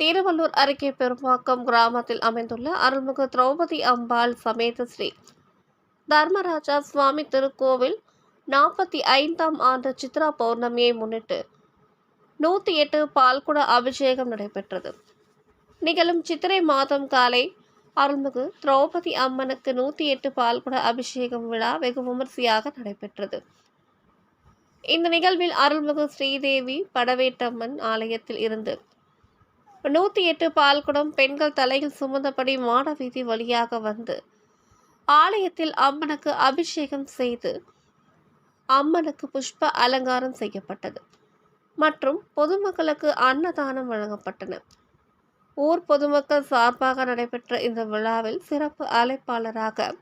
திருவள்ளூர் அருகே பெரும்பாக்கம் கிராமத்தில் அமைந்துள்ள அருள்மிகு திரௌபதி அம்பாள் சமேத ஸ்ரீ தர்மராஜா சுவாமி திருக்கோவில் நாற்பத்தி ஐந்தாம் ஆண்டு சித்ரா பௌர்ணமியை முன்னிட்டு நூற்றி எட்டு பால்குட அபிஷேகம் நடைபெற்றது. நிகழும் சித்திரை மாதம் காலை அருள்மிகு திரௌபதி அம்மனுக்கு நூற்றி எட்டு பால்குட அபிஷேகம் விழா வெகு விமர்சையாக நடைபெற்றது. இந்த நிகழ்வில் அருள்மிகு ஸ்ரீதேவி படவேட்டம்மன் ஆலயத்தில் இருந்து நூற்றி எட்டு பால்குடம் பெண்கள் தலையில் சுமந்தபடி மாட வீதி வழியாக வந்து ஆலயத்தில் அம்மனுக்கு அபிஷேகம் செய்து அம்மனுக்கு புஷ்ப அலங்காரம் செய்யப்பட்டது. மற்றும் பொதுமக்களுக்கு அன்னதானம் வழங்கப்பட்டன. ஊர் பொதுமக்கள் சார்பாக நடைபெற்ற இந்த விழாவில் சிறப்பு அழைப்பாளராக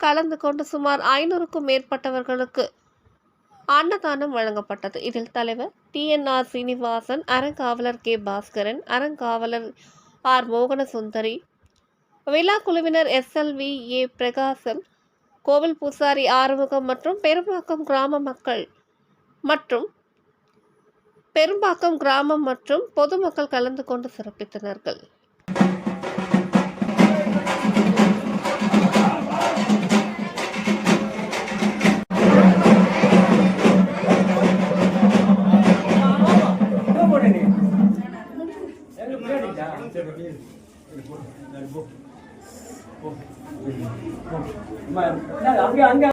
கலந்து கொண்டு சுமார் ஐநூறுக்கும் மேற்பட்டவர்களுக்கு அன்னதானம் வழங்கப்பட்டது. இதில் தலைவர் டிஎன்ஆர் சீனிவாசன் அறங்காவலர் கே. பாஸ்கரன் அறங்காவலர் ஆர். மோகனசுந்தரி விழா குழுவினர் எஸ்எல்வி ஏ. பிரகாசன் கோவில் பூசாரி ஆறுமுகம் மற்றும் பெரும்பாக்கம் கிராம மக்கள் மற்றும் பெரும்பாக்கம் கிராமம் மற்றும் பொதுமக்கள் கலந்து கொண்டு சிறப்பித்தனர்கள். அங்க அங்க